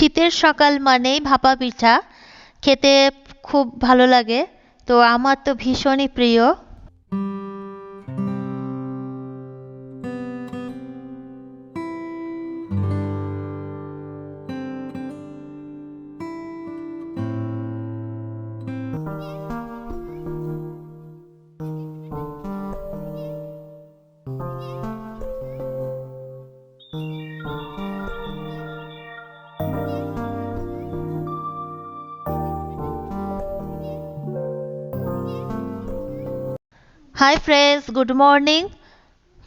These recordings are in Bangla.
শীতের সকাল মানেই ভাপা পিঠা। খেতে খুব ভালো লাগে। তো আমার তো ভীষণই প্রিয়। হাই ফ্রেন্ডস গুড মর্নিং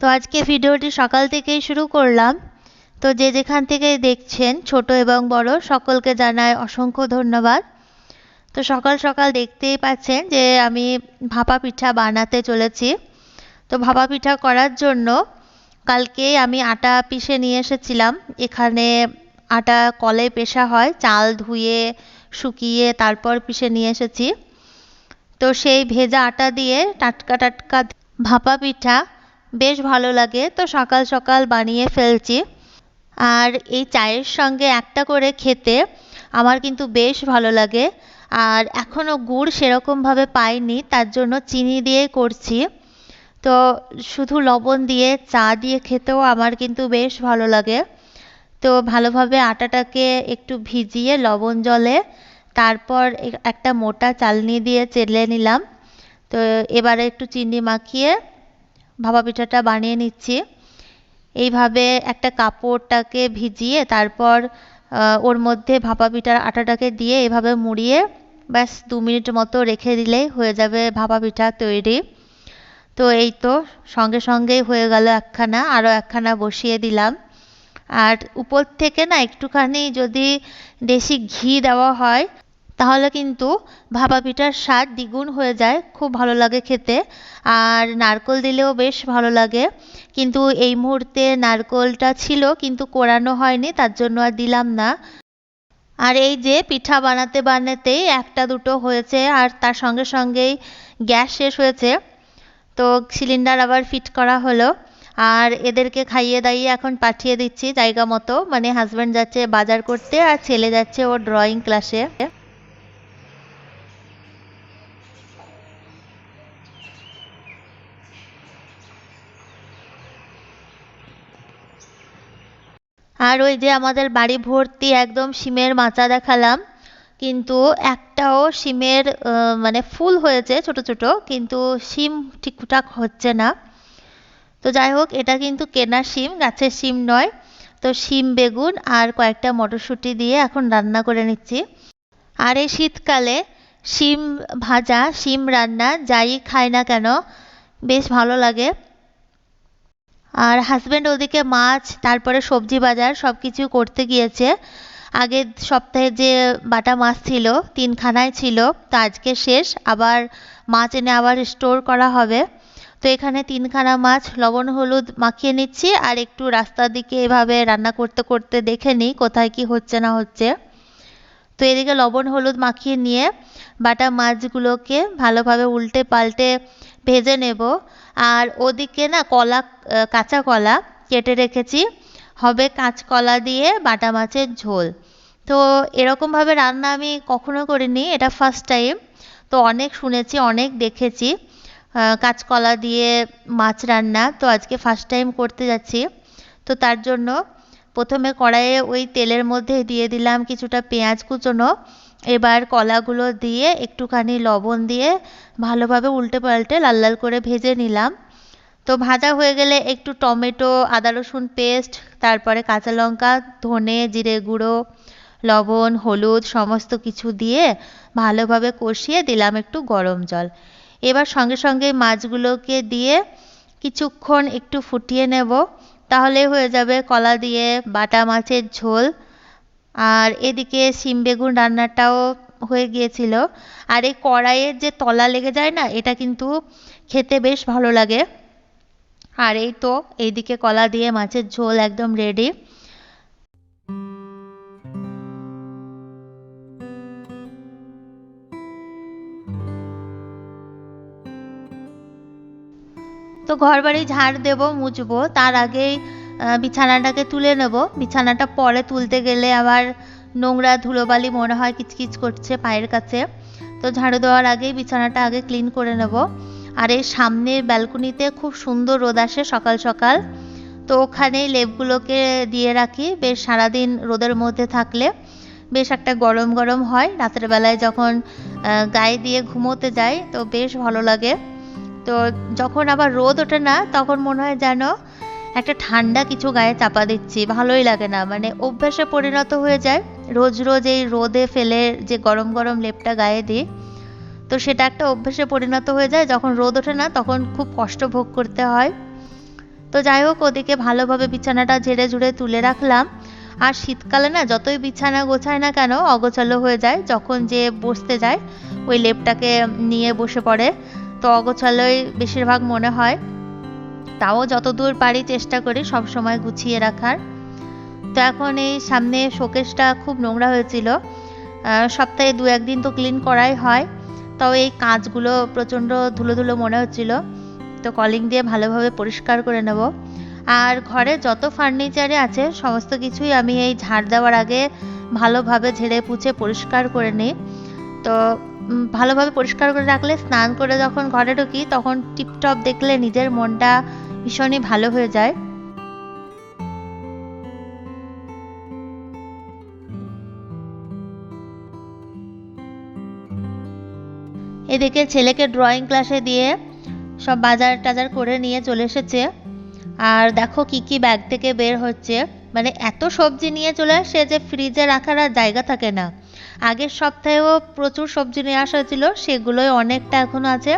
তো আজকে ভিডিওটি সকাল থেকেই শুরু করলাম। তো যে যেখান থেকে দেখছেন, ছোট এবং বড়, সকলকে জানায় অসংখ্য ধন্যবাদ। তো সকাল সকাল দেখতেই পাচ্ছেন যে আমি ভাপা পিঠা বানাতে চলেছি। তো ভাপা পিঠা করার জন্য কালকে আমি আটা পিষে নিয়ে এসেছিলাম। এখানে আটা কলে পেশা হয়, চাল ধুয়ে, শুকিয়ে তারপর পিষে নিয়ে এসেছি। তো সেই ভেজা আটা দিয়ে টাটকা টাটকা ভাপা পিঠা বেশ ভালো লাগে। তো সকাল সকাল বানিয়ে ফেলছি। আর এই চায়ের সঙ্গে একটা করে খেতে আমার কিন্তু বেশ ভালো লাগে। আর এখনও গুড় সেরকমভাবে পাইনি, তার জন্য চিনি দিয়ে করছি। তো শুধু লবণ দিয়ে, চা দিয়ে খেতেও আমার কিন্তু বেশ ভালো লাগে। তো ভালোভাবে আটাটাকে একটু ভিজিয়ে লবণ জলে তারপর একটা মোটা চালনি দিয়ে চেলে নিলাম। তো এবারে একটু চিনি মাখিয়ে ভাপা পিঠাটা বানিয়ে নিচ্ছি। এইভাবে একটা কাপড়টাকে ভিজিয়ে তারপর ওর মধ্যে ভাপা পিঠার আটাটাকে দিয়ে এভাবে মুড়িয়ে ব্যাস দু মিনিট মতো রেখে দিলেই হয়ে যাবে ভাপা পিঠা তৈরি। তো এই তো সঙ্গে সঙ্গেই হয়ে গেল একখানা, আরও একখানা বসিয়ে দিলাম। আর উপর থেকে না একটুখানি যদি দেশি ঘি দেওয়া হয় তাহলে কিন্তু ভাপা পিঠার স্বাদ দ্বিগুণ হয়ে যায়, খুব ভালো লাগে খেতে। আর নারকোল দিলেও বেশ ভালো লাগে। কিন্তু এই মুহূর্তে নারকোলটা ছিল, কিন্তু কোরানো হয়নি, তার জন্য আর দিলাম না। আর এই যে পিঠা বানাতে বানাতেই একটা দুটো হয়েছে, আর তার সঙ্গে সঙ্গেই গ্যাস শেষ হয়েছে। তো সিলিন্ডার আবার ফিট করা হলো। আর এদেরকে খাইয়ে দাইয়ে এখন পাঠিয়ে দিচ্ছি জায়গা মতো। মানে হাজব্যান্ড যাচ্ছে বাজার করতে, আর ছেলে যাচ্ছে ওর ড্রয়িং ক্লাসে আর ওই যে আমাদের বাড়ি ভর্তি একদম সিমের মাচা দেখালাম, কিন্তু একটাও শিমের মানে ফুল হয়েছে ছোট ছোট, কিন্তু সিম ঠিকঠাক হচ্ছে না। তো যাই হোক, এটা কিন্তু কেনা সিম গাছের সিম নয়। তো শিম, বেগুন আর কয়েকটা মটরশুঁটি দিয়ে এখন রান্না করে নিচ্ছি। আর এই শীতকালে শিম ভাজা, শিম রান্না, যাই খায় না কেন, বেশ ভালো লাগে। আর হাজব্যান্ড ওদিকে মাছ, তারপরে সবজি বাজার সব কিছু করতে গিয়েছে। আগের সপ্তাহে যে বাটা মাছ ছিল তিনখানায় ছিল, তো আজকে শেষ। আবার মাছ এনে আবার স্টোর করা হবে। তো এখানে তিনখানা মাছ, লবণ, হলুদ মাখিয়ে নিচ্ছি। আর একটু রাস্তার দিকে এভাবে রান্না করতে করতে দেখে নিই কোথায় কি হচ্ছে না হচ্ছে। তো এদিকে লবণ, হলুদ মাখিয়ে নিয়ে বাটা মাছগুলোকে ভালোভাবে উল্টে পাল্টে ভেজে নেব। আর ওদিকে না কলা কাঁচা কলা কেটে রেখেছি। হবে কাঁচকলা দিয়ে বাটা মাছের ঝোল। তো এরকমভাবে রান্না আমি কখনো করিনি, এটা ফার্স্ট টাইম তো অনেক শুনেছি, অনেক দেখেছি কাঁচকলা দিয়ে মাছ রান্না। তো আজকে ফার্স্ট টাইম করতে যাচ্ছি। তো তার জন্য প্রথমে কড়াইয়ে ওই তেলের মধ্যে দিয়ে দিলাম কিছুটা পেঁয়াজ কুচোনো। এবার কলাগুলো দিয়ে একটুখানি লবণ দিয়ে ভালোভাবে উল্টে পাল্টে লাল লাল করে ভেজে নিলাম। তো ভাজা হয়ে গেলে একটু টমেটো, আদা রসুন পেস্ট, তারপরে কাঁচা লঙ্কা, ধনে জিরে গুঁড়ো, লবণ, হলুদ সমস্ত কিছু দিয়ে ভালোভাবে কষিয়ে দিলাম একটু গরম জল। এবার সঙ্গে সঙ্গে মাছগুলোকে দিয়ে কিছুক্ষণ একটু ফুটিয়ে নেব। তাহলে হয়ে যাবে কলা দিয়ে বাটা মাছের ঝোল। আর এদিকে শিম বেগুন রান্নাটাও হয়ে গিয়েছিল। আর এই কড়াইয়ের যে তলা লেগে যায় না, এটা কিন্তু খেতে বেশ ভালো লাগে। আর এই তো এইদিকে কলা দিয়ে মাছের ঝোল একদম রেডি তো ঘর বাড়ি ঝাড় দেবো, মুছবো। তার আগেই বিছানাটাকে তুলে নেব। বিছানাটা পরে তুলতে গেলে আবার নোংরা ধুলোবালি মনে হয় কিচকিচ করছে পায়ের কাছে। তো ঝাড়ু দেওয়ার আগেই বিছানাটা আগে ক্লিন করে নেব। আর এই সামনের ব্যালকনিতে খুব সুন্দর রোদ আসে সকাল সকাল। তো ওখানেই লেপগুলোকে দিয়ে রাখি। বেশ সারাদিন রোদের মধ্যে থাকলে বেশ একটা গরম গরম হয়। রাতের বেলায় যখন গায়ে দিয়ে ঘুমোতে যাই তো বেশ ভালো লাগে। তো যখন আবার রোদ ওঠে না, তখন মনে হয় যেন একটা ঠান্ডা কিছু গায়ে চাপা দিচ্ছি, ভালোই লাগে না। মানে অভ্যাসে পরিণত হয়ে যায়। রোজ রোজ এই রোদে ফেলে যে গরম গরম লেপটা গায়ে দিই, তো সেটা একটা অভ্যাসে পরিণত হয়ে যায়। যখন রোদ ওঠে না, তখন খুব কষ্ট ভোগ করতে হয়। তো যাই হোক, ওদিকে ভালোভাবে বিছানাটা ঝেড়ে ঝুড়ে তুলে রাখলাম। আর শীতকালে না, যতই বিছানা গোছায় না কেন, অগোছালো হয়ে যায়। যখন যে বসতে যায়, ওই লেপটাকে নিয়ে বসে পড়ে। তো অগোছালোই বেশিরভাগ মনে হয়। তাও যতদূর পারি চেষ্টা করি সব সময় গুছিয়ে রাখার। তো এখন এই সামনে শোকেসটা খুব নোংরা হয়েছিল। সপ্তাহে দু একদিন তো ক্লিন করাই হয়। তাও এই কাঁচগুলো প্রচণ্ড ধুলো ধুলো মনে হচ্ছিল। তো কলিং দিয়ে ভালোভাবে পরিষ্কার করে নেব। আর ঘরে যত ফার্নিচারে আছে, সমস্ত কিছুই আমি এই ঝাড় দেওয়ার আগে ভালোভাবে ঝেড়ে পুছে পরিষ্কার করে নিই। তো ভালোভাবে পরিষ্কার করে রাখলে, স্নান করে যখন ঘরে ঢুকি, তখন টিপটপ দেখলে নিজের মনটা ভীষণই ভালো হয়ে যায়। এদিকে ছেলেকে ড্রয়িং ক্লাসে দিয়ে সব বাজার টাজার করে নিয়ে চলে এসেছে। আর দেখো কি কি ব্যাগ থেকে বের হচ্ছে। মানে এত সবজি নিয়ে চলে আসে যে ফ্রিজে রাখার আর জায়গা থাকে না। আগের সপ্তাহেও প্রচুর সবজি নিয়ে আসা হয়েছিল, সেগুলোই অনেকটা এখনও আছে।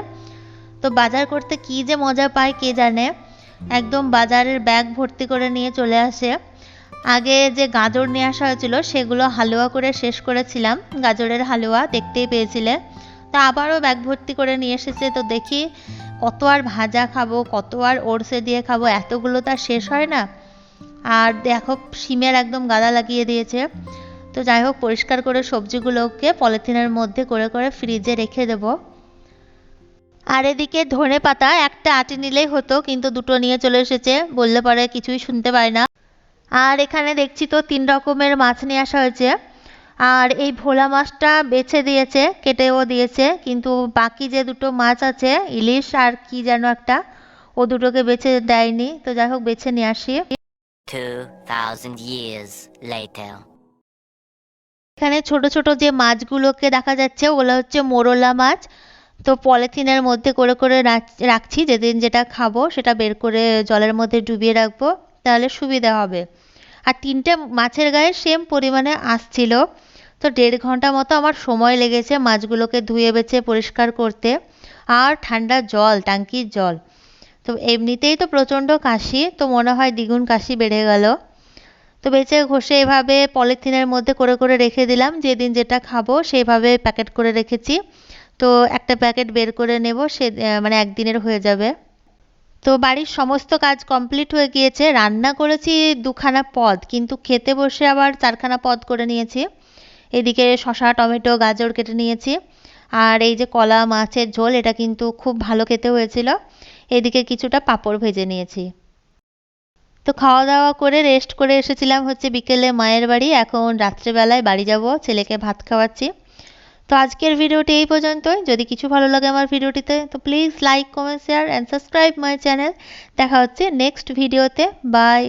তো বাজার করতে কি যে মজা পায় কে জানে? একদম বাজারের ব্যাগ ভর্তি করে নিয়ে চলে আসে। আগে যে গাজর নিয়ে আসা হয়েছিল, সেগুলো হালুয়া করে শেষ করেছিলাম। গাজরের হালুয়া দেখতেই পেয়েছিলে। তা আবারও ব্যাগ ভর্তি করে নিয়ে এসেছে, তো দেখি কত আর ভাজা খাব, কত আর ওরসে দিয়ে খাব, এতগুলো তো আর শেষ হয় না। আর দেখো শিমের একদম গাদা লাগিয়ে দিয়েছে। তো যাই হোক, পরিষ্কার করে সবজিগুলোকে পলিথিনের মধ্যে করে করে ফ্রিজে রেখে দেবো। আর এদিকে ধনে পাতা একটা আটি নিলেই হতো, কিন্তু দুটো নিয়ে চলে এসেছে, বললে পরে কিছুই শুনতে পায় না। আর এখানে দেখছি তো তিন রকমের মাছ নিয়ে আসা হয়েছে। আর এই ভোলা মাছটা বেছে দিয়েছে, কেটেও দিয়েছে, কিন্তু বাকি যে দুটো মাছ আছে, ইলিশ আর কি যেন একটা, ও দুটোকে বেছে দেয়নি। তো যাই হোক, বেছে নিয়ে আসি। 2,000 years later. এখানে ছোট ছোট যে মাছগুলোকে দেখা যাচ্ছে ওগুলো হচ্ছে মোরলা মাছ। তো পলিথিনের মধ্যে করে করে রাখছি যেদিন যেটা খাব সেটা বের করে জলের মধ্যে ডুবিয়ে রাখব তাহলে সুবিধা হবে। আর তিনটে মাছের গায়ে সেম পরিমাণে আসছিল তো দেড় ঘণ্টা মতো আমার সময় লেগেছে মাছগুলোকে ধুয়ে বেছে পরিষ্কার করতে। আর ঠান্ডা জল ট্যাঙ্কির জল। তো এমনিতেই তো প্রচণ্ড কাশি, তো মনে হয় দ্বিগুণ কাশি বেড়ে গেল। তো বেছে ঘষে এভাবে পলিথিনের মধ্যে করে করে রেখে দিলাম, যেদিন যেটা খাব সেইভাবে প্যাকেট করে রেখেছি। তো একটা প্যাকেট বের করে নেব, সে মানে একদিনের হয়ে যাবে। তো বাড়ির সমস্ত কাজ কমপ্লিট হয়ে গিয়েছে, রান্না করেছি দুখানা পদ, কিন্তু খেতে বসে আবার চারখানা পদ করে নিয়েছি। এদিকে শসা, টমেটো, গাজর কেটে নিয়েছি। আর এই যে কলা, মাছের ঝোল, এটা কিন্তু খুব ভালো খেতে হয়েছিল। এদিকে কিছুটা পাঁপড় ভেজে নিয়েছি। তো খাওয়া দাওয়া করে রেস্ট করে এসেছিলাম হচ্ছে বিকেলে মায়ের বাড়ি। এখন রাত্রেবেলায় বাড়ি যাব, ছেলেকে ভাত খাওয়াচ্ছি। তো আজকের ভিডিওটি এই পর্যন্তই। যদি কিছু ভালো লাগে আমার ভিডিওটিতে, তো please like comment share and subscribe my channel দেখা হচ্ছে নেক্সট ভিডিওতে বাই